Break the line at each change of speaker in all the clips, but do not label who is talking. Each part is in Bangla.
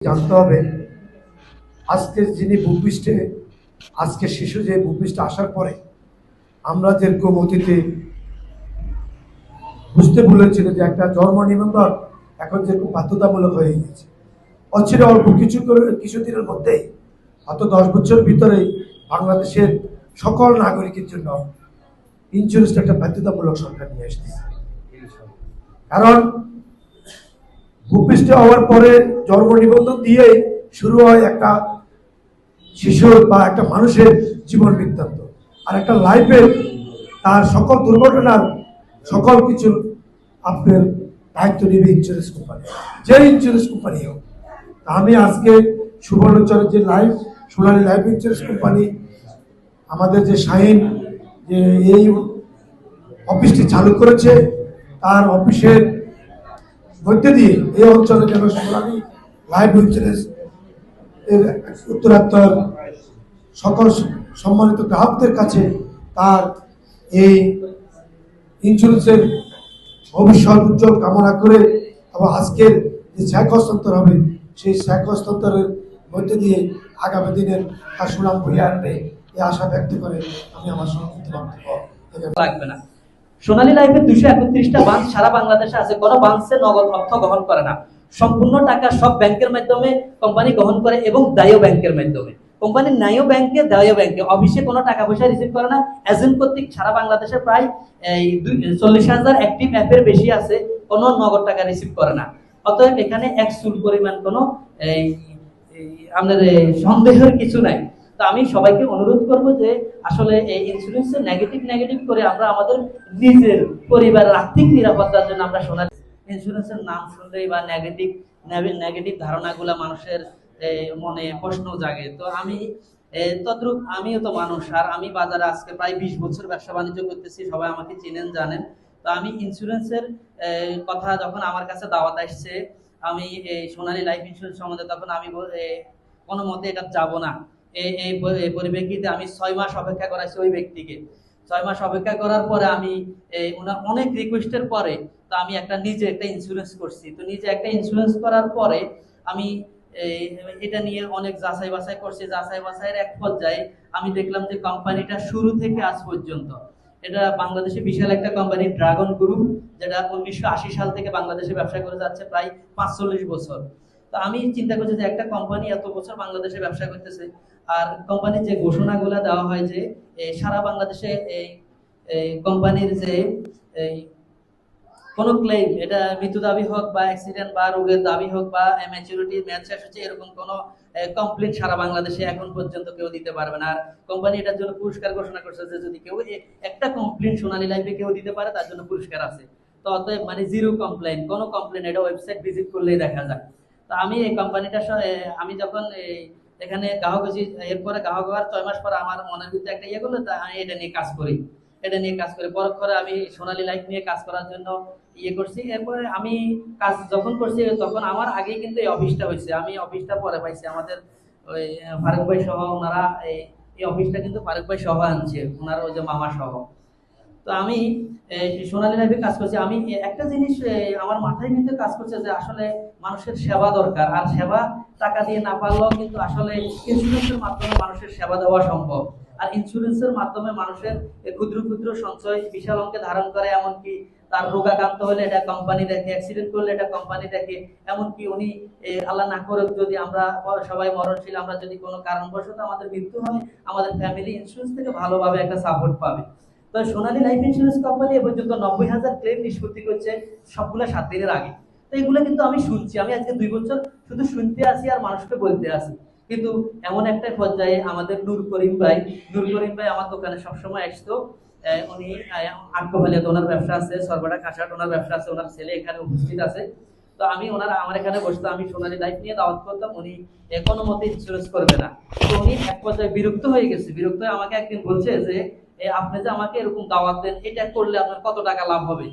জানতে হবে, আজকের যিনি ভূপৃষ্ঠে, আজকে শিশু যে ভূপৃষ্ঠে আসার পরে আমরা যেরকম অতীতে বুঝতে ভুলেছিল যে একটা জন্ম নিবন্ধন এখন যেরকম বাধ্যতামূলক হয়ে গেছে অচিরে অল্প কিছু কিছুদিনের মধ্যেই হয়তো দশ বছর ভিতরেই বাংলাদেশের সকল নাগরিকের জন্য ইন্স্যুরেন্সটা একটা বাধ্যতামূলক সরকার নিয়ে এসেছে। কারণ ভূপৃষ্ঠে হওয়ার পরে জন্ম নিবন্ধন দিয়ে শুরু হয় একটা শিশুর বা একটা মানুষের জীবন বৃত্তান্ত। আর একটা লাইফের তার সকল দুর্ঘটনার সকল কিছু আপনার দায়িত্ব নেবে ইন্স্যুরেন্স কোম্পানি যে ইন্স্যুরেন্স কোম্পানি হোক। আমি আজকে সুবর্ণচরের যে life Sonali life insurance company আমাদের যে শাহিন যে এই অফিসটি চালু করেছে, তার অফিসের মধ্যে দিয়ে এই অঞ্চলে যেন সোনালী লাইফ ইন্স্যুরেন্স এর উত্তরাত্তর সকল সম্মানিত গ্রাহকদের কাছে তার এই ইন্স্যুরেন্সের ভবিষ্যৎ উজ্জ্বল কামনা করে এবং আজকের যে শেখ হস্তান্তর হবে, সেই শেখ হস্তান্তরের মধ্যে দিয়ে আগামী দিনের সুনাম বইয়ে আনবে, এই আশা ব্যক্ত করে আমি আমার সংক্ষিপ্ত বক্তব্য
না। সোনালী লাইফের দুশো একত্রিশটা বাঞ্চ সারা বাংলাদেশে আছে, কোনো বাঞ্চে নগদ অর্থ গ্রহণ করে না। সম্পূর্ণ টাকা সব ব্যাংকের মাধ্যমে কোম্পানি গ্রহণ করে এবং দায়ও ব্যাংকের মাধ্যমে। কোম্পানির ন্যায়ও ব্যাংকে দায়ও ব্যাংকে। অফিসে কোনো টাকা পয়সা রিসিভ করে না। এজেন্ট কর্তৃক সারা বাংলাদেশে প্রায়, এই চল্লিশ হাজার অ্যাক্টিভ অ্যাপের বেশি আছে, কোনো নগদ টাকা রিসিভ করে না। অতএব এখানে এক চুল পরিমাণ কোনো, এই আপনার সন্দেহের কিছু নাই। তো আমি সবাইকে অনুরোধ করব যে আসলে এই ইন্স্যুরেন্সের নেগেটিভ নেগেটিভ করে আমরা আমাদের নিজের পরিবারের আর্থিক নিরাপত্তার জন্য আমরা শোনা ইন্স্যুরেন্সের নাম শুনলেই বা নেগেটিভ নেগেটিভ ধারণাগুলো মানুষের মনে প্রশ্ন জাগে। তো আমি তদ্রূপ, আমিও তো মানুষ, আর আমি বাজারে আজকে প্রায় বিশ বছর ব্যবসা বাণিজ্য করতেছি, সবাই আমাকে চেনেন, জানেন। তো আমি ইন্স্যুরেন্সের কথা যখন আমার কাছে দাওয়াত আসছে, আমি এই সোনালী লাইফ ইন্স্যুরেন্স সম্বন্ধে তখন আমি কোনো মতে এটা যাব না। এই এই পরিপ্রেক্ষিতে আমি ছয় মাস অপেক্ষা করাইছি ওই ব্যক্তিকে। ছয় মাস অপেক্ষা করার পরে আমি, এই, ওনার অনেক রিকোয়েস্টের পরে তো আমি একটা নিজে একটা ইন্স্যুরেন্স করছি। তো নিজে একটা ইন্স্যুরেন্স করার পরে আমি এটা নিয়ে অনেক যাচাই বাছাই করছি। যাচাই বাছাইয়ের এক পর্যায়ে আমি দেখলাম যে কোম্পানিটা শুরু থেকে আজ পর্যন্ত। এটা বাংলাদেশে বিশাল একটা কোম্পানি, ড্রাগন গ্রুপ, যেটা উনিশশো আশি সাল থেকে বাংলাদেশে ব্যবসা করে যাচ্ছে প্রায় পাঁচচল্লিশ বছর। তো আমি চিন্তা করছি যে একটা কোম্পানি এত বছর বাংলাদেশে ব্যবসা করতেছে আর কোম্পানির যে ঘোষণাগুলো দেওয়া হয় যে সারা বাংলাদেশে এই কোম্পানির যে এই কোনো ক্লেম এটা মৃত্যু দাবি হোক বা অ্যাক্সিডেন্ট বা রোগের দাবি হোক বা ম্যাচুরিটি ম্যাচ শেষ হচ্ছে, এরকম কোনো কমপ্লিট সারা বাংলাদেশে এখন পর্যন্ত কেউ দিতে পারবে না। আর কোম্পানি এটার জন্য পুরস্কার ঘোষণা করছে যে, যদি কেউ একটা কমপ্লেন সোনালী লাইফে কেউ দিতে পারে, তার জন্য পুরস্কার আছে। তো অতএব মানে জিরো কমপ্লেন কোনো কমপ্লেন এটা ওয়েবসাইট ভিজিট করলেই দেখা যায়। তো আমি এই কোম্পানিটা আমি যখন এই এখানে হয়েছি এরপরে গ্রাহক হওয়ার ছয় মাস পরে আমার মনের ভিতরে একটা ইয়ে করল, তা আমি এটা নিয়ে কাজ করি। এটা নিয়ে কাজ করি। পরক্ষণে আমি সোনালী লাইফ নিয়ে কাজ করার জন্য ইয়ে করছি। এরপরে আমি কাজ যখন করছি, তখন আমার আগেই কিন্তু এই অফিসটা হয়েছে। আমি অফিসটা পরে পাইছি। আমাদের ওই, ফারুক ভাই সহ ওনারা এই এই অফিসটা কিন্তু ফারুক ভাই সহ আনছে। ওনার ওই যে মামা সহ তো আমি সোনালী লাইফে কাজ করছি। আমি একটা জিনিস আমার মাথায় কিন্তু কাজ করছে যে আসলে মানুষের সেবা দরকার। আর সেবা টাকা দিয়ে না পারলেও কিন্তু আসলে ইন্স্যুরেন্সের মাধ্যমে মানুষের সেবা দেওয়া সম্ভব। আর ইন্স্যুরেন্সের মাধ্যমে মানুষের ক্ষুদ্র ক্ষুদ্র সঞ্চয় বিশাল অঙ্কে ধারণ করে, এমনকি তার রোগাক্রান্ত হলে এটা কোম্পানি দেখে অ্যাক্সিডেন্ট করলে এটা কোম্পানি দেখে, এমনকি উনি আল্লাহ না করে যদি আমরা সবাই মরণশীল, আমরা যদি কোনো কারণবশত আমাদের মৃত্যু হয়, আমাদের ফ্যামিলি ইন্স্যুরেন্স থেকে ভালোভাবে একটা সাপোর্ট পাবে। তো সোনালী লাইফ ইন্স্যুরেন্স কোম্পানি এ পর্যন্ত নব্বই হাজার ক্লেম নিষ্পত্তি করছে সবগুলো সাত দিনের আগে। তো এগুলো কিন্তু আমি শুনছি, আমি আজকে দুই বছর শুধু শুনতে আসি আর মানুষকে বলতে আসি। কিন্তু এমন একটা পর্যায়ে আমাদের নূর করিম ভাই, নূর করিম ভাই আমার দোকানে সবসময় আসতো। উনি আটকোভালিয়াতে ওনার ব্যবসা আছে সর্বদা কাঁসাট ওনার ব্যবসা আছে, ওনার ছেলে এখানে উপস্থিত আছে। তো আমি ওনার আমার এখানে বসতো, আমি সোনালী লাইফ নিয়ে দাওয়াত করতাম, উনি কোনো মতে ইন্স্যুরেন্স করবে না। তো উনি এক পর্যায়ে বিরক্ত হয়ে গেছে, বিরক্ত হয়ে আমাকে একদিন বলছে যে আপনি যে আমাকে এরকম দাওয়াত দেন, এটা করলে আপনার কত টাকা লাভ হবে?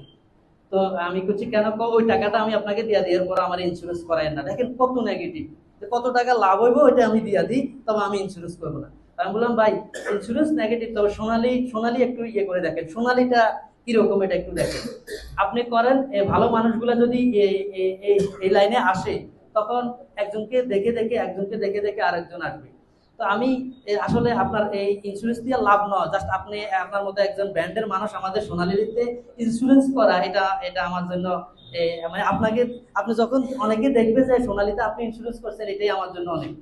তো আমি করছি কেন ওই টাকাটা আমি আপনাকে দিয়া দিই, এরপর আমার ইন্স্যুরেন্স করাই না। দেখেন কত নেগেটিভ কত টাকা লাভ হইব, ওইটা আমি দিয়া দিই, তবে আমি ইন্স্যুরেন্স করব না। আমি বললাম, ভাই ইন্স্যুরেন্স নেগেটিভ তবে সোনালি সোনালি একটু ইয়ে করে দেখেন। সোনালিটা কীরকম এটা একটু দেখেন। আপনি করেন ভালো মানুষগুলো যদি এই লাইনে আসে, তখন একজনকে দেখে দেখে, একজনকে দেখে দেখে আরেকজন আসবে। তো আমি আসলে আপনার এই ইন্স্যুরেন্স দিয়ে লাভ নয়। জাস্ট আপনি আপনার মতো একজন ব্র্যান্ডের মানুষ আমাদের সোনালিতে ইন্স্যুরেন্স করা, এটা এটা আমার জন্য মানে আপনাকে, আপনি যখন অনেকে দেখবে যে সোনালিতে আপনি ইন্স্যুরেন্স করছেন, এটাই আমার জন্য অনেক।